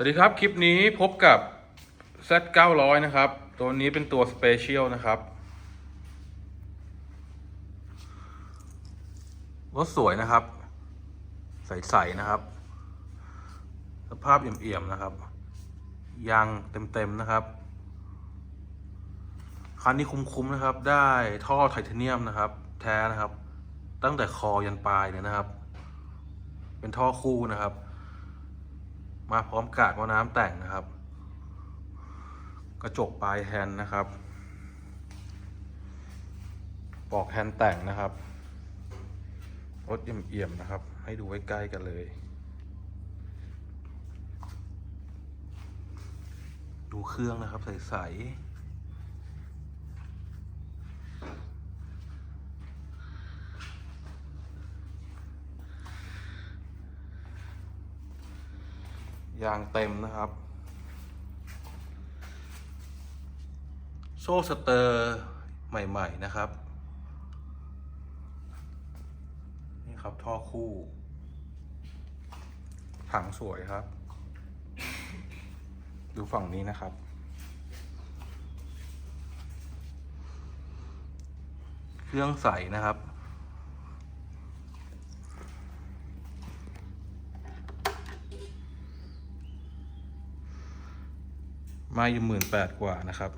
สวัสดีครับ คลิปนี้พบกับ Z 900 นะครับ ตัวนี้เป็นตัว Special นะครับ รถสวยนะครับ ใส ๆ นะครับ สภาพเอี่ยม ๆ นะครับ ยางเต็ม ๆ นะครับ คันนี้คุ้ม ๆ นะครับ ได้ท่อไทเทเนียมนะครับ แท้นะครับ ตั้งแต่คอยันปลายเลยนะครับ เป็นท่อคู่นะครับ มาพร้อมกาดว่าน้ำแต่งนะครับ กระจกปลายแฮนนะครับปลอกแฮนแต่งนะครับรถเอี่ยมๆนะครับ ให้ดูไว้ใกล้กันเลย ดูเครื่องนะครับใสๆ ยางเต็มนะครับ โซ่สเตอร์ใหม่ ๆ นะครับ นี่ครับท่อคู่ ถังสวยครับ ดูฝั่งนี้นะครับ เครื่องใสนะครับ มาอยู่หมื่นแปดกว่านะครับ